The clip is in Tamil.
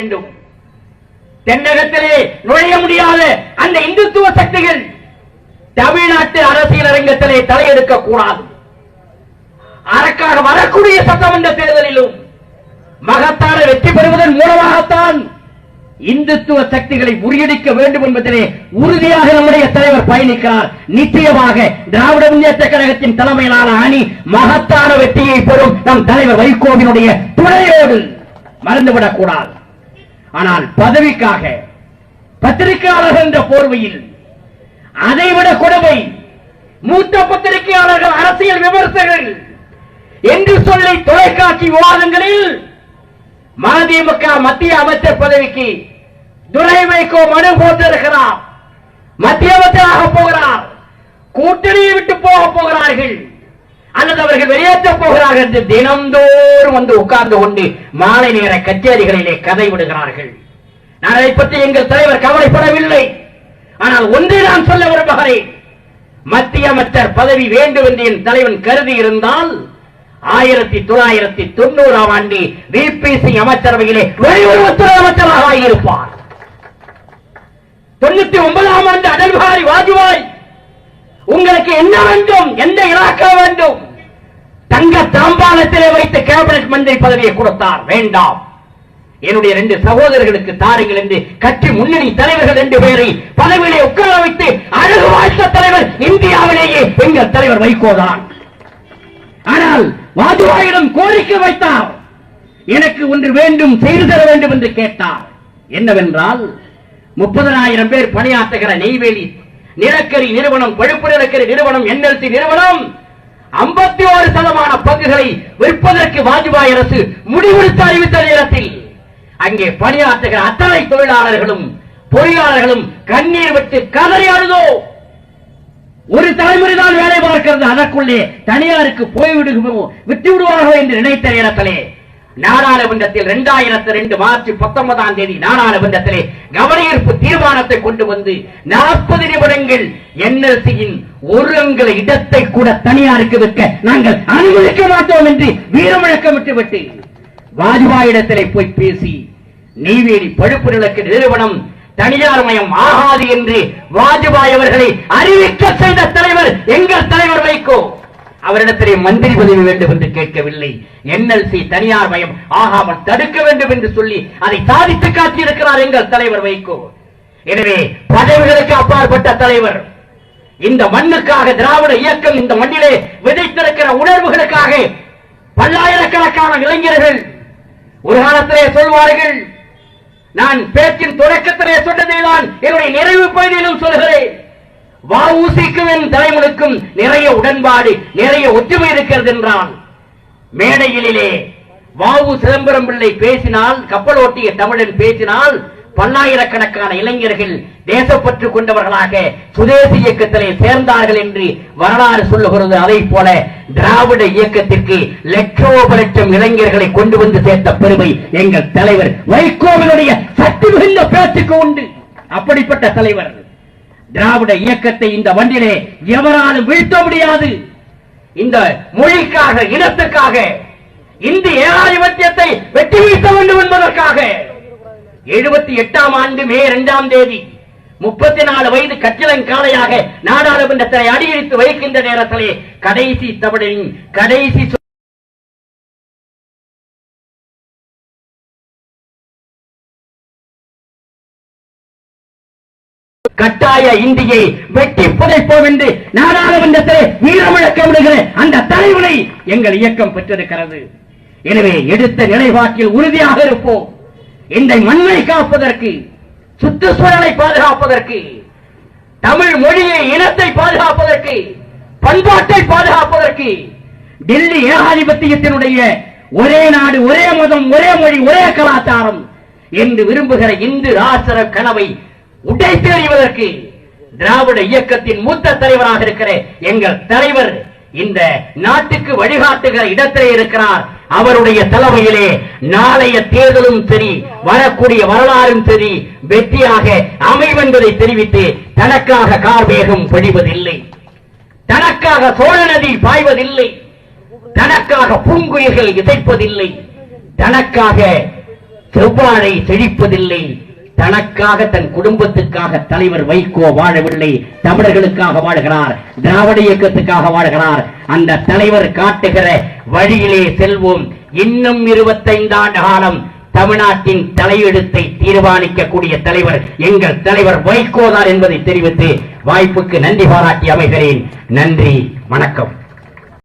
வேண்டும். தென்னகத்திலே நுழைய முடியாத அந்த இந்துத்துவ சக்திகள் தமிழ்நாட்டு அரசியல் அரங்கத்திலே தலையெடுக்க கூடாது. அதற்காக வரக்கூடிய சட்டமன்ற தேர்தலிலும் மகத்தான வெற்றி பெறுவதன் மூலமாகத்தான் இந்துத்துவ சக்திகளை முறியடிக்க வேண்டும் என்பதிலே உறுதியாக நம்முடைய தலைவர் பயணிக்கிறார். நிச்சயமாக திராவிட முன்னேற்ற கழகத்தின் தலைமையிலான அணி மகத்தான வெற்றியை பெறும் நம் தலைவர் வைகோவினுடைய துணையோடு மறந்துவிடக் கூடாது. ஆனால் பதவிக்காக பத்திரிகையாளர்கள் என்ற போர்வையில் அதைவிட கொடுமை மூத்த பத்திரிகையாளர்கள் அரசியல் விமர்சகர்கள் என்று சொல்லி தொலைக்காட்சி விவாதங்களில் மதிமுக மத்திய அமைச்சர் பதவிக்கு துரை வைகோ மனு போட்டிருக்கிறார். மத்திய அமைச்சராக போகிறார். வெளியேற்ற தினந்தோறும் வந்து உட்கார்ந்து கொண்டு மாலை நேர கச்சேரிகளிலே கதை விடுகிறார்கள். நான் அதை பற்றி எங்கள் தலைவர் கவலைப்படவில்லை. ஆனால் ஒன்றை நான் சொல்ல விரும்புகிறேன். மத்திய அமைச்சர் பதவி வேண்டும் என்று என் தலைவன் கருதி இருந்தால் ஆயிரத்தி தொள்ளாயிரத்தி தொண்ணூறாம் ஆண்டு விபி சிங் அமைச்சரவையிலே வெளியுறவுத்துறை அமைச்சராக ஆகியிருப்பார். தொண்ணூத்தி ஒன்பதாம் ஆண்டு அடல் பிஹாரி வாஜ்பாய் உங்களுக்கு என்ன வேண்டும்? எந்த இலாக்கா வேண்டும்? தங்க தாம்பாலத்திலே வைத்து கேபினட் மந்திரி பதவியை கொடுத்தார். வேண்டாம். என்னுடைய ரெண்டு சகோதரர்களுக்கு தாருங்கள் என்று கட்சி முன்னணி தலைவர்கள் ரெண்டு பேரை பதவியிலே உட்கார வைத்து அழகு வாழ்த்த தலைவர் இந்தியாவிலேயே எங்கள் தலைவர் வைகோதான். ஆனால் வாஜ்பாயிடம் கோரிக்கை வைத்தார். எனக்கு ஒன்று வேண்டும் செய்து தர வேண்டும் என்று கேட்டார். என்னவென்றால் முப்பதனாயிரம் பேர் பணியாற்றுகிற நெய்வேலி நிலக்கரி நிறுவனம் பழுப்பு நிலக்கரி நிறுவனம் என்எல்சி நிறுவனம் ஐம்பத்தி ஒரு சதமான பங்குகளை விற்பதற்கு வாஜ்பாய் அரசு முடிவெடுத்து அறிவித்த நேரத்தில் அங்கே பணியாற்றுகிற அத்தனை தொழிலாளர்களும் பொறியாளர்களும் கண்ணீர் விட்டு கதறி அழுதோ? ஒரு தலைமுறை தான் வேலை பார்க்கிறது அதற்குள்ளே தனியாருக்கு போய்விடுகிறோம் விட்டு விடுவார்களோ என்று நினைத்த நேரத்திலே நாடாளுமன்றத்தில் இரண்டாயிரத்தி ரெண்டு மார்ச் பத்தொன்பதாம் தேதி நாடாளுமன்றத்திலே கவனஈர்ப்பு தீர்மானத்தை கொண்டு வந்து நாற்பது நிமிடங்கள் என்எல்சியின் ஒரு அங்குல இடத்தை கூட தனியாருக்கு வைக்க நாங்கள் அனுமதிக்க மாட்டோம் என்று வீரமிழக்கம் விட்டுவிட்டு வாஜ்பாய் வாஜ்பாயிடத்திலே போய் பேசி நெய்வேலி பழுப்பு நிலக்கு நிறுவனம் தனியார் மயம் ஆகாது என்று வாஜ்பாய் அவர்களை அறிவிக்க செய்த தலைவர் எங்கள் தலைவர் வைகோ. அவரிடத்திலே மந்திரி பதவி வேண்டும் என்று கேட்கவில்லை. என்எல்சி தனியார் மயம் ஆகாமல் தடுக்க வேண்டும் என்று சொல்லி அதை சாதித்து காட்டியிருக்கிறார் எங்கள் தலைவர் வைகோ. எனவே பதவிகளுக்கு அப்பாற்பட்ட தலைவர் இந்த மண்ணுக்காக திராவிட இயக்கம் இந்த மண்ணிலே விதைத்திருக்கிற உணர்வுகளுக்காக பல்லாயிரக்கணக்கான இளைஞர்கள் ஒரு காலத்திலே சொல்வார்கள் நான் பேச்சின் தொடக்கத்திலே சொன்னதை நான் என்னுடைய நிறைவு பகுதியிலும் சொல்கிறேன். வஉசிக்கும் என் தலைமுனுக்கும் நிறைய உடன்பாடு நிறைய ஒற்றுமை இருக்கிறது என்றான். மேடையிலே வாவு சிதம்பரம் பிள்ளை பேசினால் கப்பல் ஓட்டிய தமிழன் பேசினால் பல்லாயிரக்கணக்கான இளைஞர்கள் தேசப்பற்று கொண்டவர்களாக சுதேசி இயக்கத்திலே சேர்ந்தார்கள் என்று வரலாறு சொல்லுகிறது. அதை போல திராவிட இயக்கத்திற்கு லட்சோப லட்சம் இளைஞர்களை கொண்டு வந்து சேர்த்த பெருமை எங்கள் தலைவர் வைகோவினுடைய சக்தி மிகுந்த பேச்சுக்கு உண்டு. அப்படிப்பட்ட தலைவர் திராவிட இயக்கத்தை இந்த மண்ணிலே எவராலும் வீழ்த்த முடியாது. இந்த மொழிக்காக இனத்துக்காக இந்திய ஏகாதிபத்தியத்தை வெற்றி வீழ்த்த வேண்டும் என்பதற்காக. எழுபத்தி எட்டாம் ஆண்டு மே இரண்டாம் தேதி முப்பத்தி நாலு வயது கட்டிலங்காலையாக நாடாளுமன்றத்தை அடியெடுத்து வைக்கின்ற நேரத்திலே கடைசி தமிழின் கடைசி கட்டாய இந்தியை வெட்டி புதைப்போம் என்று நாடாளுமன்றத்தில் வீரமுழக்கமிடுகிற அந்த தலைவனை எங்கள் இயக்கம் பெற்றிருக்கிறது. எனவே எடுத்த நிலைப்பாட்டில் உறுதியாக இருப்போம். இந்த மண்ணை காப்பதற்கு சுற்றுச்சூழலை பாதுகாப்பதற்கு தமிழ் மொழியை இனத்தை பாதுகாப்பதற்கு பண்பாட்டை பாதுகாப்பதற்கு டெல்லி ஏகாதிபத்தியத்தினுடைய ஒரே நாடு ஒரே மதம் ஒரே மொழி ஒரே கலாச்சாரம் என்று விரும்புகிற இந்து ராசர கனவை உடைத்து எறிவதற்கு திராவிட இயக்கத்தின் மூத்த தலைவராக இருக்கிற எங்கள் தலைவர் இந்த நாட்டுக்கு வழிகாட்டுகிற இடத்திலே இருக்கிறார். அவருடைய தலைமையிலே நாளைய தேர்தலும் சரி வரக்கூடிய வரலாறும் சரி வெற்றியாக அமைவென்பதை தெரிவித்து தனக்காக கார்வேகம் பொழிவதில்லை தனக்காக சோழ நதி பாய்வதில்லை. தனக்காக பூங்குயில்கள் இசைப்பதில்லை தனக்காக செவ்வாழை செழிப்பதில்லை. தனக்காக தன் குடும்பத்துக்காக தலைவர் வைகோ வாழவில்லை. தமிழர்களுக்காக வாழ்கிறார். திராவிட இயக்கத்துக்காக வாழ்கிறார். அந்த தலைவர் காட்டுகிற வழியிலே செல்வோம். இன்னும் இருபத்தைந்து ஆண்டு காலம் தமிழ்நாட்டின் தலையெழுத்தை தீர்மானிக்கக்கூடிய தலைவர் எங்கள் தலைவர் வைகோதார் என்பதை தெரிவித்து வாய்ப்புக்கு நன்றி பாராட்டி அமைகிறேன். நன்றி வணக்கம்.